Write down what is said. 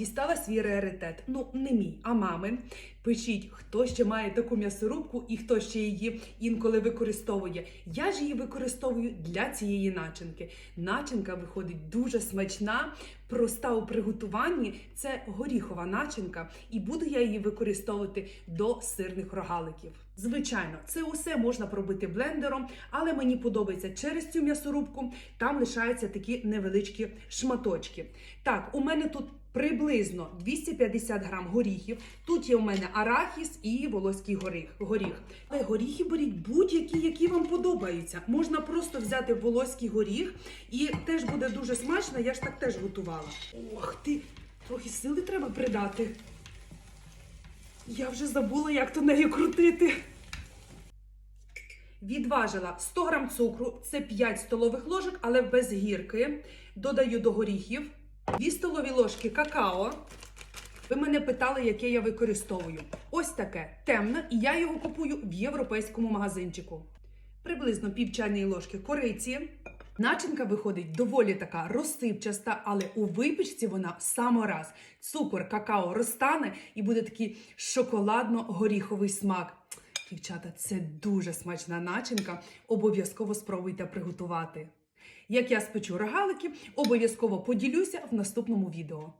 дістала свій раритет. Ну, не мій, а мамин. Пишіть, хто ще має таку м'ясорубку і хто ще її інколи використовує. Я ж її використовую для цієї начинки. Начинка виходить дуже смачна, проста у приготуванні. Це горіхова начинка, і буду я її використовувати до сирних рогаликів. Звичайно, це усе можна пробити блендером, але мені подобається через цю м'ясорубку. Там лишаються такі невеличкі шматочки. Так, у мене тут приблизно 250 грам горіхів. Тут є у мене арахіс і волоський горіх. горіх. Але горіхи беріть будь-які, які вам подобаються. Можна просто взяти волоський горіх, і теж буде дуже смачно. Я ж так теж готувала. Ох ти, трохи сили треба придати. Я вже забула, як то нею крутити. Відважила 100 грам цукру, це 5 столових ложок, але без гірки. Додаю до горіхів 2 столові ложки какао. Ви мене питали, яке я використовую. Ось таке темне, і я його купую в європейському магазинчику. Приблизно пів чайної ложки кориці. Начинка виходить доволі така розсипчаста, але у випічці вона самораз. Цукор, какао розтане і буде такий шоколадно-горіховий смак. Дівчата, це дуже смачна начинка. Обов'язково спробуйте приготувати. Як я спечу рогалики, обов'язково поділюся в наступному відео.